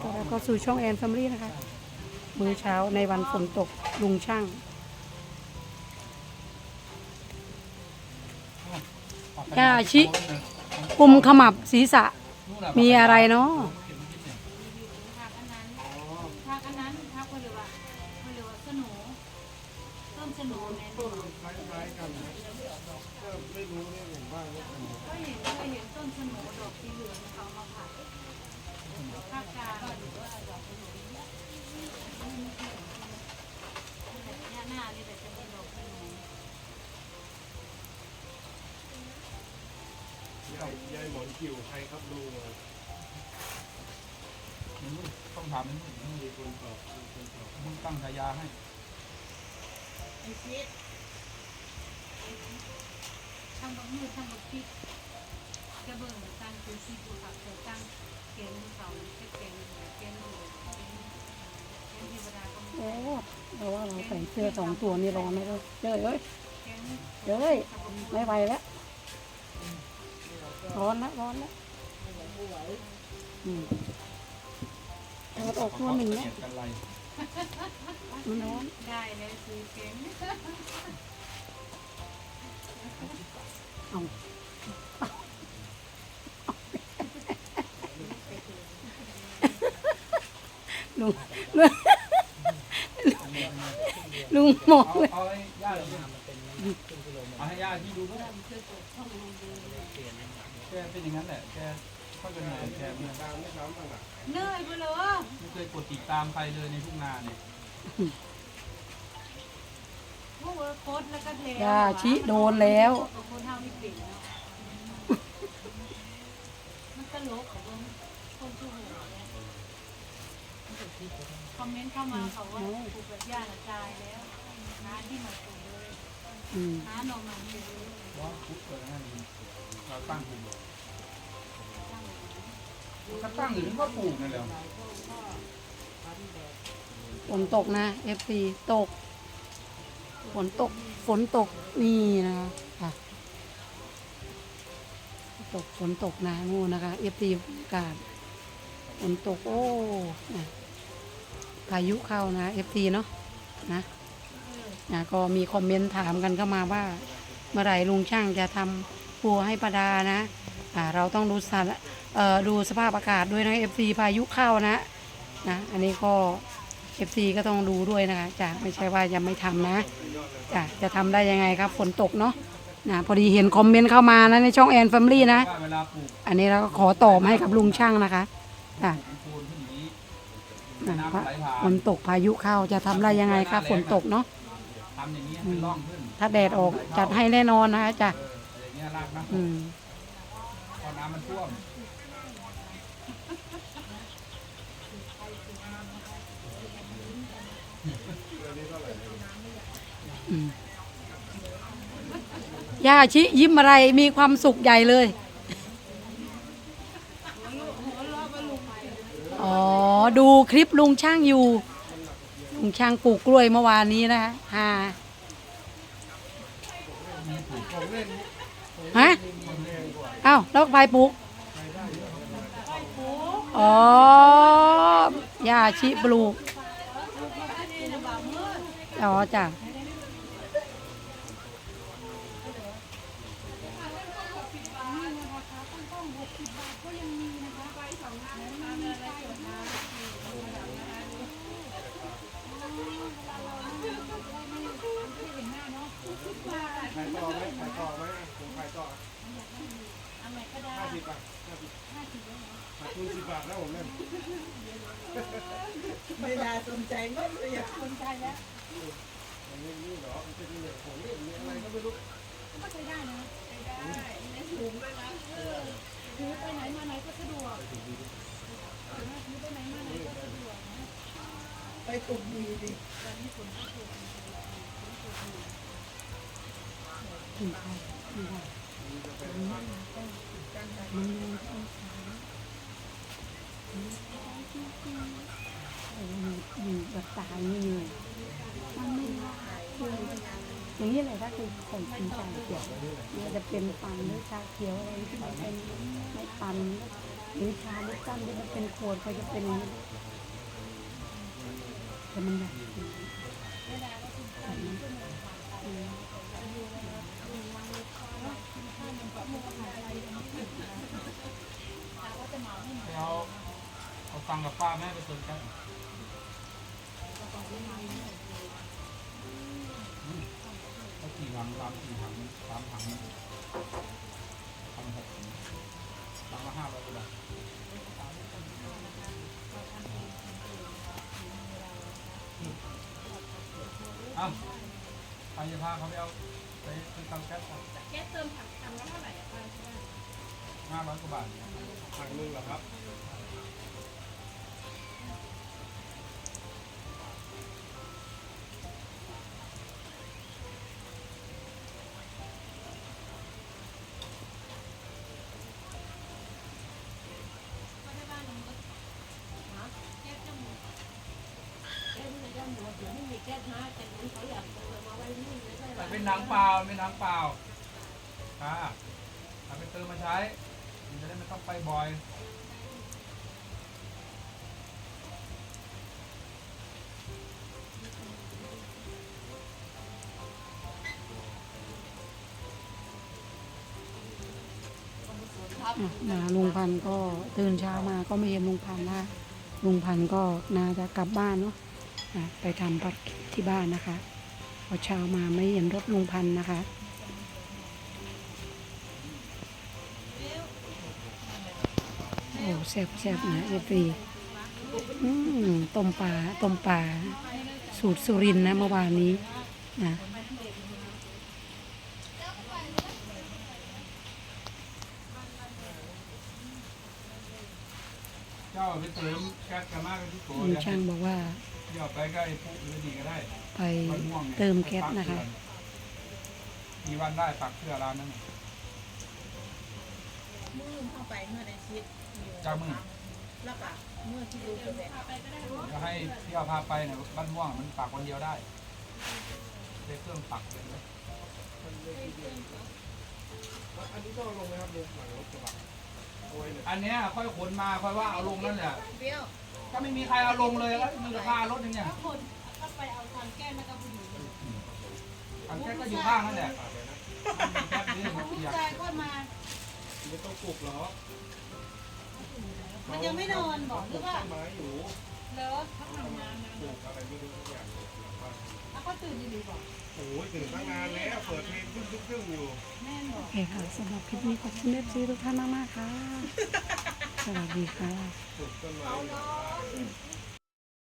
ต้อนรับเข้าสู่ช่องแอนแฟมิลี่นะคะ มื้อเช้าในวันฝนตกลุงช่าง ยาชิ กุมขมับศีรษะ มีอะไรเนาะผักอันนั้นผักอันนั้นผักเขาเรียกว่าเขาเรียกว่าสนูต้นสนูแม่นบ่ก็เห็นเคยเห็นต้นสนูดอกสีเหลืองเขามาผัดภาคกลาง คิวใครครับดูมาต้องถามมึงมีคนตอบมีคนตอบมึงตั้งฉายาให้ทำบักมือทำบักพริกจะเบิ่งตั้งเป็นสีบัวผักเสือตั้งเกณฑ์เขาจะเกณฑ์เกณฑ์หนูเกณฑ์เกณฑ์เทวดาก็มีโอ้เพราะว่าเราใส่เสื้อสองตัวนี่ร้อนไหมเอ้ยเจ้ยเอ้ยเกณฑ์เจ้ยไม่ไหวแล้ว ร้อนแล้วร้อนแล้วอืมเอาออกตัวหนึ่งเกแล้วลียดกันไรมันร้อนได้เลยคือเก่งเอาลุงลุงมองเอาเลยเอาให้ย่าที่ดูก็ได้ แกเป็นอย่างนั้นแหละ แกค่อยเป็นเหนื่อยแกไม่ตามไม่ซ้ำบ้างอะเหนื่อยไปเลยไม่เคยกดติดตามใครเลยในทุ่งนาเนี่ยพวกโคตรแล้วก็เทยาชิโดนแล้ว กับคนเท่านี่ปิ่นเนาะมันตลกของคนชั่วโมงเนี่ยคอมเมนต์เข้ามาเขาว่าปลูกแบบย่าละจายแล้วน้าที่มาปลูกเลยอืม น้าหน่อมันเลย ว่าพุทธเลยนั่นเราตั้งถูกก็ตั้งอยู่ถึงก็ปลูกนั่นแหละฝนตกนะเอฟซีตก ฝนตก ฝนตกนี่นะคะค่ะ ตก ฝนตกนะนู่นะคะเอฟซีกาศฝนตก โอ้นะพายุเข้านะเอฟซีเนาะนะนะก็มีคอมเมนต์ถามกันเข้ามาว่า เมื่อไหร่ลุงช่างจะทำ ครัวให้ประดานะอ่าเราต้องดูสถานเอ่อดูสภาพอากาศด้วยนะเอฟซีพายุเข้านะนะอันนี้ก็เอฟซีก็ต้องดูด้วยนะคะจ้ะไม่ใช่ว่าจะไม่ทำนะจ้ะจะทำได้ยังไงครับฝนตกเนาะนะพอดีเห็นคอมเมนต์เข้ามานะในช่องแอนแฟมิลี่นะ อันนี้เราก็ขอตอบให้กับลุงช่างนะคะจ้ะฝนตกพายุเข้าจะทำได้ยังไงครับฝนตกเนาะถ้าแดดออกจัดให้แน่นอนนะคะจ้ะ เอออย่างเงี้ยรากนะอืมพอน้ำมันท่วมอืมย่าชิยิ้มอะไรมีความสุขใหญ่เลย อ๋อ ดูคลิปลุงช่างอยู่ ลุงช่างปลูกกล้วยเมื่อวานนี้นะคะฮา ฮะอ้าวแล้วใบปลูกอ๋อยาชิปลูก อ๋อจ้ะ ใครต่อไหมใครต่อไหมผมใครต่อห้าสิบบาทห้าสิบขาดทุนสิบบาทแล้วผมเนี่ย ไม่ได้สนใจไม่เลยอยากสนใจแล้วมันไม่นี่หรอมันเป็นเนี่ยผมนี่มีอะไรก็ไม่รู้ถือไปไหนมาไหนก็สะดวกถือไปไหนมาไหนก็สะดวกนะไปตุกดีดิอ อยู่แบบตายนี่เลยมันไม่ได้อย่างนี้เลยถ้าคือใส่กินใจเขียวมันจะเป็นปันหรือชาเขียวอะไรที่มันเป็นไม่ปันหรือชาลูกตั้นที่มันเป็นขวดเขาจะเป็นย่างนี้แต่มันแบบ เติมกันอืมเอากี่ถังสามสี่ถังสามถังทำหกถังละห้าร้อยบาทอ้าใครจะพาเขาไปเอาไปซื้อเตังแก๊สก่อนแก๊สเติมถังถังละเท่าไหร่อะป้าห้าร้อยกว่าบาทถังหนึงเหรอครับ ต่เป็นหนังเปล่าเป็นหนังเปล่าค่ะเอาไปเติมมาใช้ มันจะได้ไม่ต้องไปบ่อย อะนะลุงพันธุ์ก็ตื่นเช้ามาก็ไม่เห็นลุงพันธุ์นะลุงพันธุ์ก็น่าจะกลับบ้านเนาะ ไปทำภารกิจที่บ้านนะคะพอเช้ามาไม่เห็นรถลุงพันธุ์นะคะโอ้แซ่บแซ่บนะเอฟรีอืมต้มปลาต้มปลาสูตรสุรินทร์นะเมื่อวานนี้นะเจ้าไปเติมแก๊สกันมากกันที่โกลุงช่างบอกว่าเดี๋ ยวไปก็ไอ้ปุ๊หรือดีก็ได้ไปมันม่วงนี่ยเติมแก๊สนะคะ กี่วันได้ปักเสื้อร้านนั้นน่ะ มือเข้าไปเมื่อในชิดเจ้ามือแล้วก็เมื่อที่ดูกระแสก็ให้เที่ยวพาไปเนี่ยบ้านม่วงมันปักวันเดียวได้ใช้เครื่องปักเป็นไหมอันนี้ต้องเอาลงไหมครับลุงหลังรถกระบะเอาไว้เนี่ยอันเนี้ยค่อยขนมาค่อยว่าเอาลงนั่นแหละเปรี้ยว ถ้าไม่มีใครเอาลงเลยแล้วมีราคารถอย่างเงี้ยถ้าคนถ้าไปเอาทางแก้มันก็บุญอยู่เลยอันแก๊สก็อยู่ข้างนั่นแหละมีแก๊สนี่มันผู้เปียกชายก็มา ไม่ต้องปลุกหรอกมันยังไม่นอนบอกหรือว่าต้นไม้อยู่เหรอเขาทำงานนะปลูกอะไรไม่รู้ทุกอย่างเลยหลังบ้านแล้วก็ตื่นอยู่ดีบอกโอ้ยตื่นตั้งนานแล้วเปิดเพลงครึ่งครึ่งๆอยู่ แม่นบอก โอเคค่ะสำหรับคลิปนี้ขอบคุณเอฟซีทุกท่านมากๆค่ะ สวัสดีค่ะ